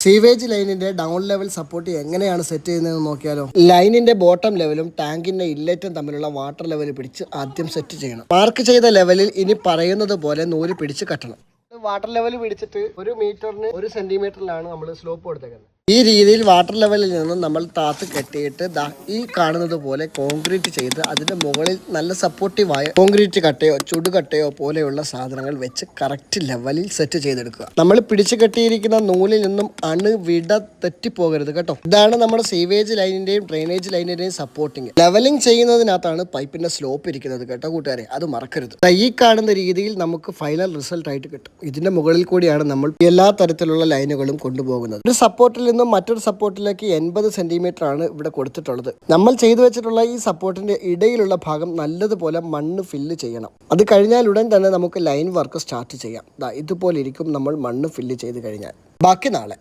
Sewage ലൈനിന്റെ down level support എങ്ങനെയാണ് set ചെയ്യുന്നതെന്ന് നോക്കിയാലോ? ലൈനിന്റെ ബോട്ടം ലെവലും ടാങ്കിന്റെ ഇല്ലറ്റും തമ്മിലുള്ള വാട്ടർ ലെവൽ പിടിച്ച് ആദ്യം സെറ്റ് ചെയ്യണം. മാർക്ക് ചെയ്ത ലെവലിൽ ഇനി പറയുന്നത് പോലെ നൂൽ പിടിച്ച് കട്ടണം. വാട്ടർ ലെവൽ പിടിച്ചിട്ട് ഒരു മീറ്ററിന് ഒരു സെന്റിമീറ്ററിലാണ് നമ്മൾ സ്ലോപ്പ് കൊടുത്തേക്കുന്നത് ഈ രീതിയിൽ വാട്ടർ ലെവലിൽ നിന്ന് നമ്മൾ താത്ത് കെട്ടിയിട്ട് ഈ കാണുന്നത് പോലെ കോൺക്രീറ്റ് ചെയ്ത് അതിന്റെ മുകളിൽ നല്ല സപ്പോർട്ടീവായ കോൺക്രീറ്റ് കട്ടയോ ചുടുകട്ടയോ പോലെയുള്ള സാധനങ്ങൾ വെച്ച് കറക്റ്റ് ലെവലിൽ സെറ്റ് ചെയ്തെടുക്കുക. നമ്മൾ പിടിച്ചു കെട്ടിയിരിക്കുന്ന നൂലിൽ നിന്നും അണു വിട തെറ്റിപ്പോകരുത് കേട്ടോ. ഇതാണ് നമ്മുടെ സീവേജ് ലൈനിന്റെയും ഡ്രെയിനേജ് ലൈനിന്റെയും സപ്പോർട്ടിങ് ലെവലിംഗ് ചെയ്യുന്നതിനകത്താണ് പൈപ്പിന്റെ സ്ലോപ്പ് ഇരിക്കുന്നത് കേട്ടോ കൂട്ടുകാരെ. അത് മറക്കരുത്. ഈ കാണുന്ന രീതിയിൽ നമുക്ക് ഫൈനൽ റിസൾട്ട് ആയിട്ട് കിട്ടും. ഇതിന്റെ മുകളിൽ കൂടിയാണ് നമ്മൾ എല്ലാ തരത്തിലുള്ള ലൈനുകളും കൊണ്ടുപോകുന്നത്. ഒരു സപ്പോർട്ടിൽ നിന്നും മറ്റൊരു സപ്പോർട്ടിലേക്ക് എൺപത് ആണ് ഇവിടെ കൊടുത്തിട്ടുള്ളത്. നമ്മൾ ചെയ്തു വെച്ചിട്ടുള്ള ഈ സപ്പോർട്ടിന്റെ ഇടയിലുള്ള ഭാഗം നല്ലതുപോലെ മണ്ണ് ഫില്ല് ചെയ്യണം. അത് കഴിഞ്ഞാൽ ഉടൻ തന്നെ നമുക്ക് ലൈൻ വർക്ക് സ്റ്റാർട്ട് ചെയ്യാം. ഇതുപോലെ ഇരിക്കും നമ്മൾ മണ്ണ് ഫില്ല് ചെയ്ത് കഴിഞ്ഞാൽ. ബാക്കി നാളെ.